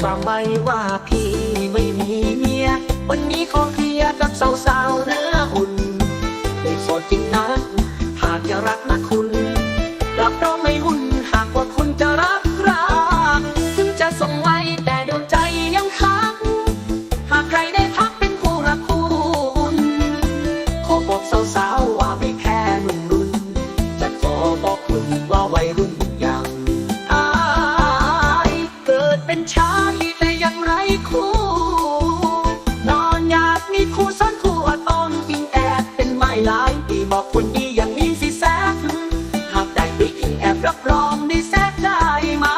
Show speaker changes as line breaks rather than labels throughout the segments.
ความไว้ว่าพี่ไม่มีเมียวันนี้ขอเคลียร์กับสาวๆเนื้อหุ่นไม่โสดจริงนะหากจะรักนะคุณรับรองไม่หุ่นหากว่าคุณจะรักรักถึงจะส่งไว้แต่ดวงใจยังค้างหากใครได้พักเป็นคู่รักคู่อุ่นขอบอกสาวๆว่าไม่แค่หนุ่มรุ่นจะขอบอกคุณว่าวัยรุ่น ชายแต่ยังไรคู่ นอนอยากมีคู่ซ้อนคู่อตอนกินแอบเป็นไม่หลายปีบอกคุณดีอย่างนี้สิแซกหากได้ไปกินแอบรับรองได้แซกได้มา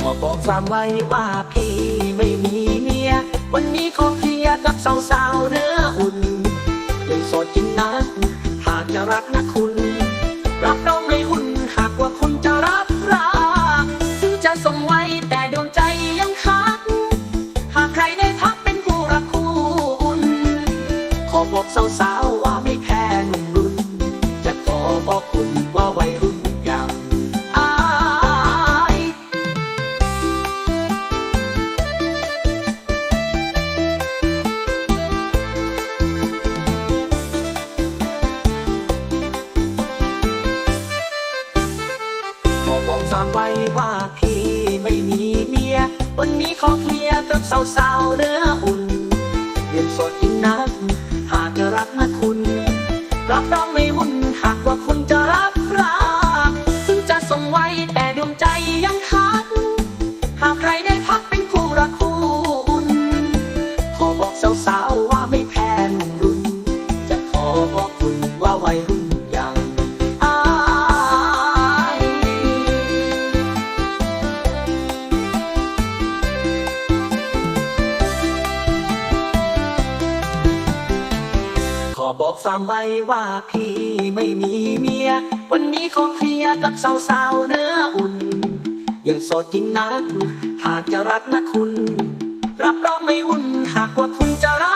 ขอบอกความไว้ว่าพี่ไม่มีเมีย วันนี้ขอเคลียร์กับสาวๆเนื้ออุ่นยังโสดจริงนะหากจะรักนะคุณ สาวๆว่าไม่แพ้หนุ่มรุ่น จะขอบอกคุณว่าวัยรุ่นยังอายขอบอกสามไว้ว่าพี่ไม่มีเมีย วันนี้ขอเคลียร์กับสาวๆเนื้ออุ่นเรียนสดจริงน บอกฟาร์มไว้ว่าพี่ไม่มีเมีย วันนี้ขอเคลียร์กับสาวๆเนื้ออุ่น ยังโสดจริงนะหากจะรักนะคุณ รับรองไม่อุ่นหากว่าคุณจะรัก